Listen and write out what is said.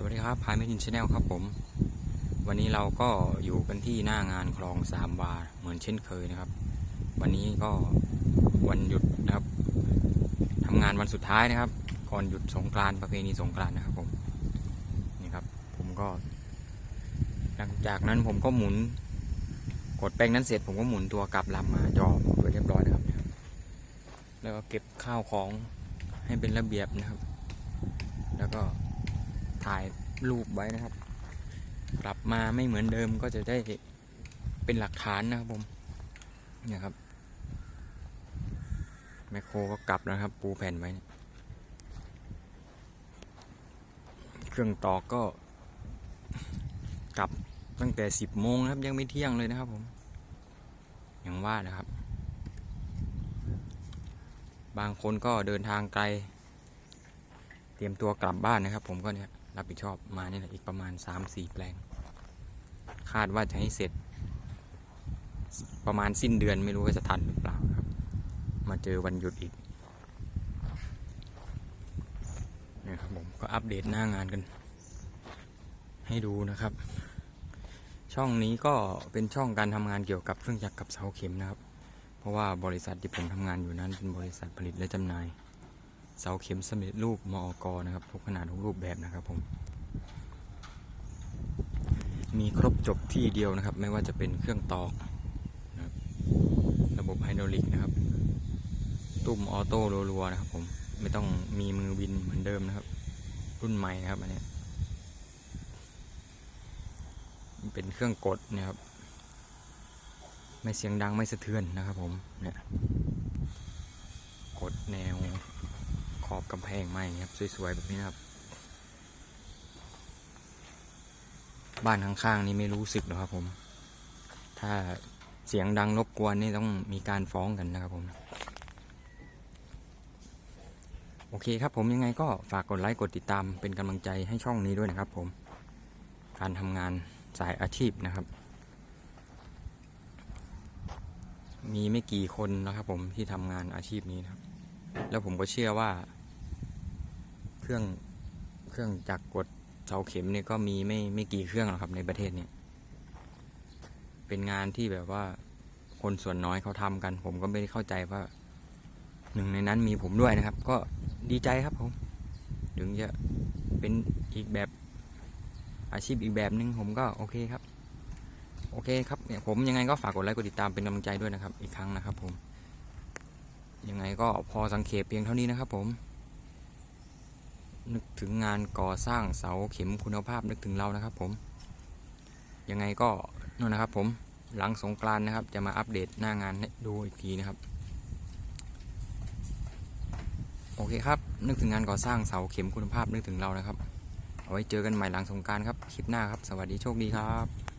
สวัสดีครับพายไม่ทินชาแนลครับผม วันนี้เราก็อยู่กันที่หน้างานคลองสามวาเหมือนเช่นเคยนะครับ วันนี้ก็วันหยุดนะครับทำงานวันสุดท้ายนะครับ ก่อนหยุดสงกรานต์ประเพณีสงกรานต์นะครับผมนี่ครับ ผมก็ หลังจากนั้นผมก็หมุน กดแป้งนั้นเสร็จ ผมก็หมุนตัวกลับลำมาจอไว้เรียบร้อยนะครับ แล้วก็เก็บข้าวของให้เป็นระเบียบนะครับ แล้วก็ ถ่ายรูปไว้นะครับ กลับมาไม่เหมือนเดิมก็จะได้เป็นหลักฐานนะครับผมเนี่ยครับแมคโครก็กลับนะครับ ปูแผ่นไว้ เครื่องตอกก็กลับตั้งแต่สิบโมงครับยังไม่เที่ยงเลยนะครับผมอย่างว่านะครับ บางคนก็เดินทางไกล เตรียมตัวกลับบ้านนะครับ ผมก็เนี่ย รับผิดชอบมานี่แหละอีกประมาณ 3-4 แปลง คาดว่าจะให้เสร็จ ประมาณสิ้นเดือนไม่รู้ว่าจะทันหรือเปล่าครับ มาเจอวันหยุดอีกเนี่ยครับผมก็อัปเดตหน้างานกัน ให้ดูนะครับ ช่องนี้ก็เป็นช่องการทำงานเกี่ยวกับเครื่องจักรกับเสาเข็มนะครับ เพราะว่าบริษัทที่ผมทำงานอยู่นั้นเป็นบริษัทผลิตและจำหน่าย เสาเข็มสำเร็จรูปมอกนะครับ ทุกขนาดทุกรูปแบบนะครับผม มีครบจบที่เดียวนะครับ ไม่ว่าจะเป็นเครื่องตอกนะครับระบบไฮดรอลิกนะครับ ตุ้มออโต้รัวๆนะครับผมไม่ต้องมีมือวินเหมือนเดิมนะครับ รุ่นใหม่นะครับอันเนี้ยเป็นเครื่องกดนะครับ ไม่เสียงดังไม่สะเทือนนะครับผมเนี่ยกดแนว ขอบกำแพงไม้ครับสวยๆแบบนี้นครับ บ้านข้างๆนี่ไม่รู้สึกหรอกครับผม ถ้าเสียงดังรบกวนนี่ต้องมีการฟ้องกันนะครับผม โอเคครับผมยังไงก็ฝากกดไลค์กดติดตามเป็นกำลังใจให้ช่องนี้ด้วยนะครับผม การทำงานสายอาชีพนะครับ มีไม่กี่คนนะครับผมที่ทำงานอาชีพนี้นะครับ แล้วผมก็เชื่อว่า เครื่องเครื่องจักรกดเสาเข็มเนี่ยก็มีไม่ไม่กี่เครื่องหรอกครับในประเทศเนี่ยเป็นงานที่แบบว่าคนส่วนน้อยเขาทำกัน ผมก็ไม่ได้เข้าใจว่าหนึ่งในนั้นมีผมด้วยนะครับ ก็ดีใจครับผม ถึงจะเป็นอีกแบบอาชีพอีกแบบหนึ่งผมก็โอเคครับ โอเคครับเนี่ยผมยังไงก็ฝากกดไลค์กดติดตามเป็นกำลังใจด้วยนะครับ อีกครั้งนะครับผม ยังไงก็พอสังเกตเพียงเท่านี้นะครับผม นึกถึงงานก่อสร้างเสาเข็มคุณภาพนึกถึงเรานะครับผม ยังไงก็นั่นนะครับผมหลังสงกรานนะครับ จะมาอัปเดตหน้างานให้ดูอีกทีนะครับ โอเคครับ นึกถึงงานก่อสร้างเสาเข็มคุณภาพนึกถึงเรานะครับ เอาไว้เจอกันใหม่หลังสงกรารครับ คลิปหน้าครับ สวัสดีโชคดีครับ